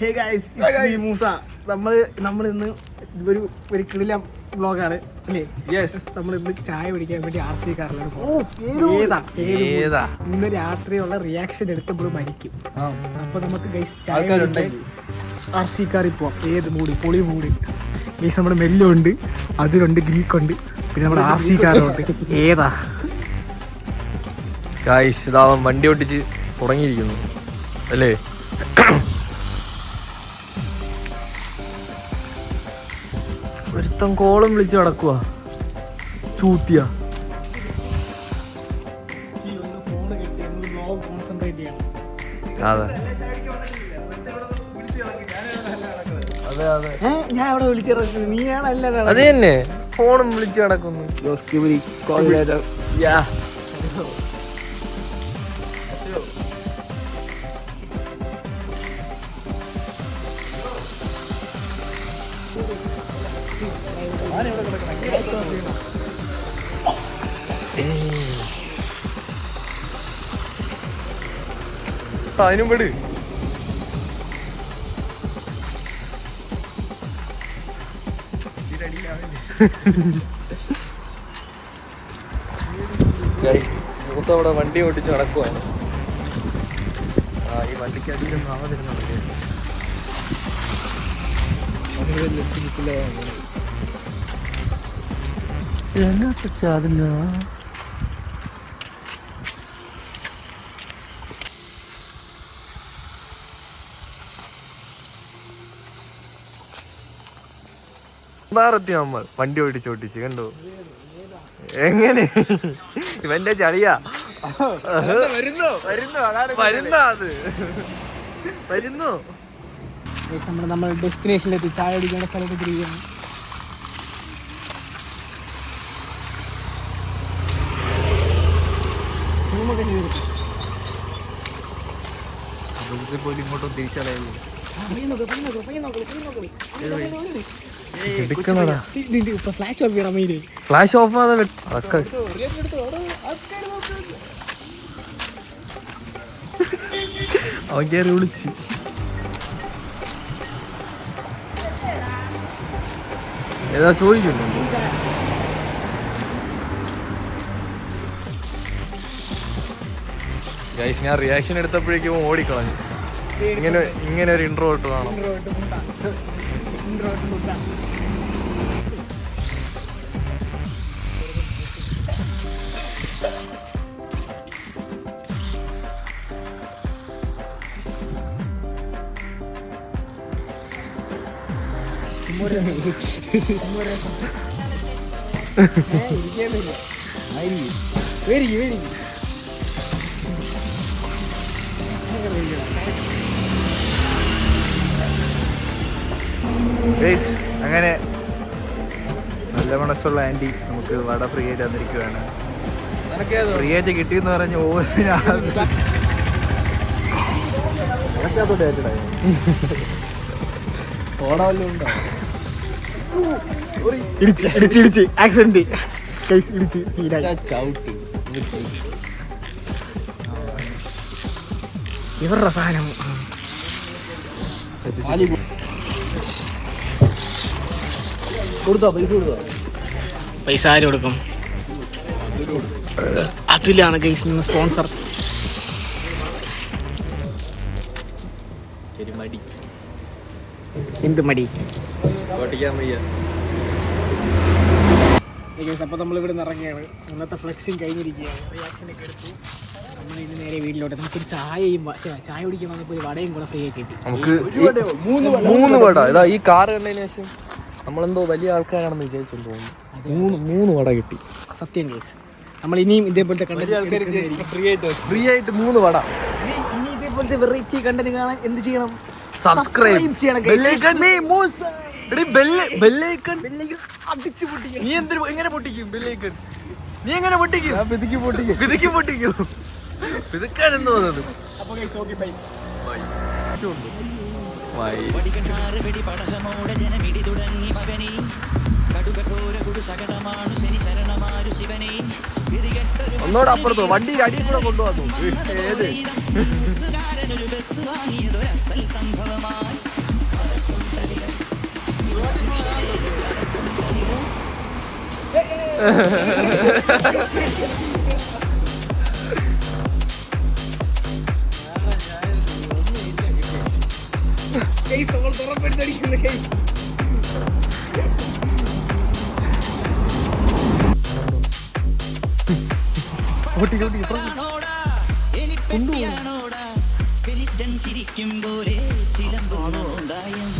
Hey guys Musa നമ്മൾ നമ്മൾ ഇന്ന് ഒരു ഒരു കിളില ബ്ലോഗാണ് അല്ലേ? യെസ് നമ്മൾ ഇന്ന് ചായ പിടിക്കാൻ വേണ്ടി ആർ സി കാറിലാണ് ഏതാ? ഇന്ന് രാത്രിയുള്ള റിയാക്ഷൻ എടുത്തപ്പോൾ മരിക്കും. അപ്പൊ നമുക്ക് ഗൈസ് ചായ. ആർ സി കാറിൽ പോവാം. ഏത് മൂടി പൊളി മൂടി ഗൈസ് നമ്മുടെ മെല്ലുണ്ട് അതിലുണ്ട് ഗ്രീക്ക് ഉണ്ട് പിന്നെ നമ്മുടെ ആർ സി കാറുണ്ട് ഏതാ? ഗായ്സ് ഇതാവൻ വണ്ടി ഓടിച്ച് തുടങ്ങിയിരിക്കുന്നു അല്ലേ? ഒരുത്തൻ കോളം വിളിച്ച് നടക്കുക ചൂത്തിയ. അതെ. അതെ അതെ. ഏ ഞാൻ അവിടെ വിളിച്ചു നീ ആണല്ല അത് തന്നെ. ഫോണും വിളിച്ച് നടക്കുന്നു. അതിനും വിട് ദിവസം അവിടെ വണ്ടി ഓടിച്ച് നടക്കുവാണ്. ആ ഈ വണ്ടിക്ക് അധികം അമ്മ വണ്ടി ഓടിച്ച് ഓടിച്ച് കണ്ടോ? എങ്ങനെ? ഇവന്റെ ചളിയാ. വരുന്നു? വരുന്നു? വരുന്ന അത്? വരുന്നു? നമ്മൾ നമ്മൾ ഡെസ്റ്റിനേഷനിലെത്തി. ചായ അടിക്കേണ്ട സ്ഥലത്ത് തിരികെയാണ് പോലും ഇങ്ങോട്ടും തിരിച്ചളയുന്നു ഫ്ലാഷ് ഓഫ് അതൊക്കെ അവൻ കയറി വിളിച്ച്. ഏതാ ചോദിക്കുന്നു ഗൈസ് ഞാൻ റിയാക്ഷൻ എടുത്തപ്പോഴേക്കും ഓടിക്കളഞ്ഞു. ഇങ്ങനെ ഇങ്ങനെ ഒരു ഇൻട്രോ ഇട്ട് കാണാം. Guys, അങ്ങനെ നല്ല മനസ്സുള്ള ആന്റി നമുക്ക് വട ഫ്രീ ആയിട്ട് തന്നിരിക്കുകയാണ് ഫ്രീ ആയിട്ട് കിട്ടിയെന്ന് പറഞ്ഞ് ഇടിച്ച് ഇടിച്ച് ഇടിച്ച്. ആക്സിഡന്റ് കേസ് ഇടിച്ച്. സീനായി ഇവരുടെ സാധനം. പൈസ ആര് കൊടുക്കും? അതിലാണ് കേസ് സ്പോൺസർ എന്ത് മടി? ഓട്ടിക്കാൻ വയ്യ. അപ്പോൾ നമ്മൾ ഇവിടെ നിന്ന് ഇറങ്ങിയാണ്. ഇന്നത്തെ ഫ്ലെക്സിങ് കഴിഞ്ഞിരിക്കുകയാണ്. റിയാക്ഷനൊക്കെ എടുത്തു. നമ്മൾ ഇന്ന് നേരെ വീട്ടിലോട്ട്. നമുക്കൊരു ചായയും ചായ കുടിക്കാൻ വന്നപ്പോൾ ഒരു വടയും കൂടെ ഫ്രീ ആയി കിട്ടി. നമുക്ക് മൂന്ന് വട. ഇതാ ഈ കാർ കണ്ടതിന് ശേഷം നമ്മളെന്തോ വലിയ ആൾക്കാരാണെന്ന് വിചാരിച്ചെന്ന് തോന്നുന്നു. മൂന്ന് മൂന്ന് വട കിട്ടി. സത്യം കേസ് നമ്മൾ ഇനിയും ഇതേപോലത്തെ കണ്ടന്റ് ഫ്രീ ആയിട്ട് മൂന്ന് വട. ഇനി ഇതേപോലത്തെ വെറൈറ്റി കണ്ടന്റ് കാണാൻ എന്ത് ചെയ്യണം? സബ്സ്ക്രൈബ് ചെയ്യണം നീ എന്തിനു എങ്ങനെ പൊട്ടിക്കും ബെല്ലൈക്കൺ നീ എങ്ങനെ പൊട്ടിക്കും? പിതുക്കി പൊട്ടിക്കും. പിതുക്കി പൊട്ടിക്കും. പിതുക്കാൻ എന്ന് തോന്നുന്നത് ഓക്കെ ബൈ ഒന്നോടെ അപ്പുറത്തോ വണ്ടി അടിയിൽ കൂടെ കൊണ്ടുവന്നു ഏത്? ബസ്സുകാരനൊരു ബസ് വാങ്ങിയതൊരസൽ സംഭവമായി ോടാ എലിപ്പെട്ടിയാണോടാ സ്കെലിറ്റൻ ചിരിക്കും പോലെ ചിലമ്പുണ്ടായും